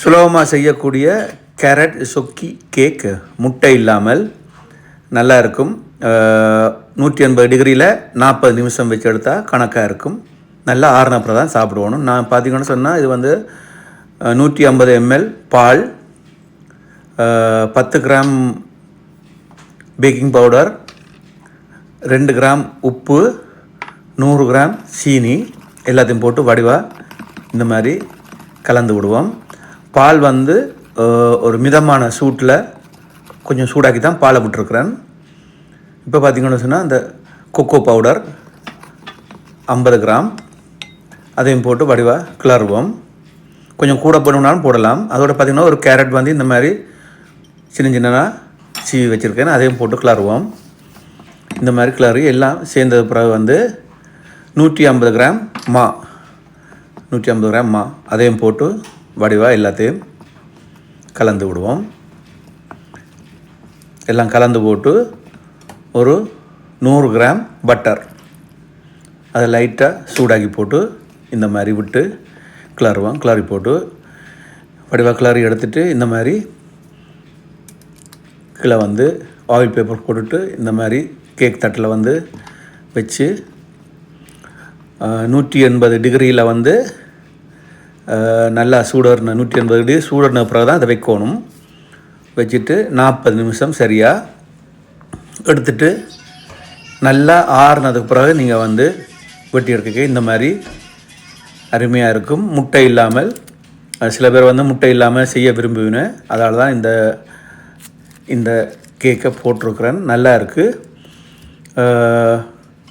சுலபமாக செய்யக்கூடிய கேரட் சொக்கி கேக் முட்டை இல்லாமல் நல்லா இருக்கும். நூற்றி எண்பது டிகிரியில் நாற்பது நிமிஷம் வச்சு எடுத்தால் கணக்காக இருக்கும். நல்லா ஆறுனப்புறம் தான் சாப்பிடுவோணும். நான் பார்த்தீங்கன்னு சொன்னால் இது வந்து நூற்றி ஐம்பது எம்எல் பால் பத்து கிராம் பேக்கிங் பவுடர் ரெண்டு கிராம் உப்பு நூறு கிராம் சீனி எல்லாத்தையும் போட்டு வடிவாக இந்த மாதிரி கலந்து விடுவோம். பால் வந்து ஒரு மிதமான சூட்டில் கொஞ்சம் சூடாக்கி தான் பாலை விட்டுருக்குறேன் இப்போ பார்த்தீங்கன்னு சொன்னால் அந்த கொக்கோ பவுடர் ஐம்பது கிராம். அதையும் போட்டு வடிவாக கிளறுவோம். கொஞ்சம் கூட போடணும்னாலும் போடலாம். அதோட பார்த்திங்கன்னா ஒரு கேரட் வந்து இந்த மாதிரி சின்ன சின்னதாக சீவி வச்சுருக்கேன். அதையும் போட்டு கிளறுவோம். இந்த மாதிரி கிளறி எல்லாம் சேர்ந்தது பிறகு வந்து நூற்றி ஐம்பது கிராம் மா. நூற்றி ஐம்பது கிராம் மா. அதையும் போட்டு வடிவாக எல்லாத்தையும் கலந்து விடுவோம். எல்லாம் கலந்து போட்டு ஒரு நூறு கிராம் பட்டர். அதை லைட்டாக சூடாக்கி போட்டு இந்த மாதிரி விட்டு கிளறுவோம். கிளறி போட்டு வடிவாக கிளறி எடுத்துட்டு இந்த மாதிரி கீழே வந்து ஆயில் பேப்பர் போட்டுட்டு இந்த மாதிரி கேக் தட்டில் வந்து வச்சு நூற்றி எண்பது டிகிரியில் வந்து நல்லா சூடர்ன நூற்றி எண்பது டிகிரி சூடர்ன பிறகு தான் அதை வைக்கணும். வச்சுட்டு நாற்பது நிமிஷம் சரியாக எடுத்துட்டு நல்லா ஆறுனதுக்கு பிறகு நீங்கள் வந்து வெட்டி எடுக்க இந்த மாதிரி அருமையாக இருக்கும். முட்டை இல்லாமல் சில பேர் வந்து முட்டை இல்லாமல் செய்ய விரும்புவினேன். அதனால தான் இந்த இந்த கேக்கை போட்டிருக்கிறேன். நல்லா இருக்குது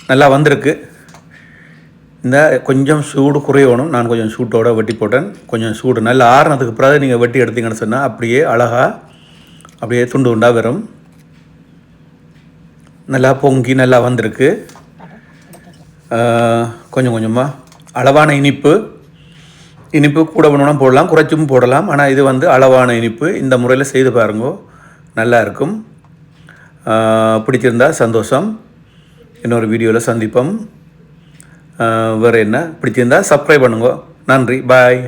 நல்லா வந்திருக்கு. இந்த கொஞ்சம் சூடு குறையணும். நான் கொஞ்சம் சூட்டோட வெட்டி போட்டேன். கொஞ்சம் சூடு நல்லா ஆறுனதுக்கு பிறகு நீங்கள் வெட்டி எடுத்தீங்கன்னு சொன்னால் அப்படியே அழகாக அப்படியே துண்டு உண்டாக வரும் நல்லா பொங்கி நல்லா வந்திருக்கு. கொஞ்சம் கொஞ்சமாக அளவான இனிப்பு. இனிப்பு கூட வேணும்னா போடலாம். குறைச்சும் போடலாம். ஆனால் இது வந்து அளவான இனிப்பு. இந்த முறையில் செய்து பாருங்க. நல்லா இருக்கும். பிடிச்சிருந்தா சந்தோஷம். இன்னொரு வீடியோவில் சந்திப்போம். வேறு என்ன? பிடிச்சிருந்தா சப்ஸ்கிரைப் பண்ணுங்க. நன்றி. பாய்